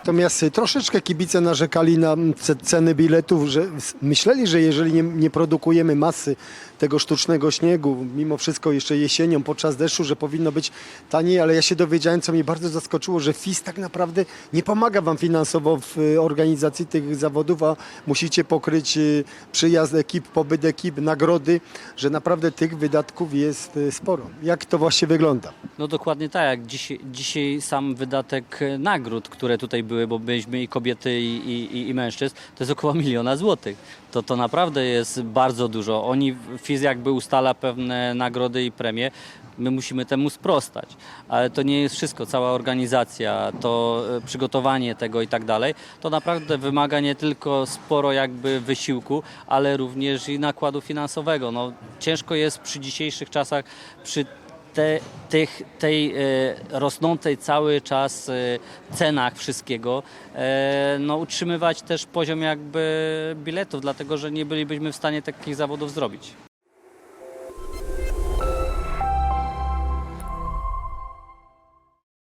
Natomiast y, troszeczkę kibice narzekali na mm, ce- ceny biletów, że myśleli, że jeżeli nie, nie produkujemy masy tego sztucznego śniegu, mimo wszystko jeszcze jesienią podczas deszczu, że powinno być taniej, ale ja się dowiedziałem, co mnie bardzo zaskoczyło, że FIS tak naprawdę nie pomaga Wam finansowo w y, organizacji tych zawodów, a musicie pokryć y, przyjazd ekip, pobyt ekip, nagrody, że naprawdę tych wydatków jest sporo. Jak to właśnie wygląda? No dokładnie tak, jak dzisiaj, dzisiaj sam wydatek e, nagród, które tutaj były, bo byliśmy i kobiety i, i, i mężczyzn, to jest około miliona złotych. To, to naprawdę jest bardzo dużo. Oni, FIZ jakby ustala pewne nagrody i premie, my musimy temu sprostać. Ale to nie jest wszystko, cała organizacja, to e, przygotowanie tego i tak dalej, to naprawdę wymaga nie tylko sporo jakby wysiłku, ale również i nakładu finansowego. No, ciężko jest przy dzisiejszych czasach, przy te, tych, tej e, rosnącej cały czas e, cenach wszystkiego, e, no, utrzymywać też poziom jakby biletów, dlatego że nie bylibyśmy w stanie takich zawodów zrobić.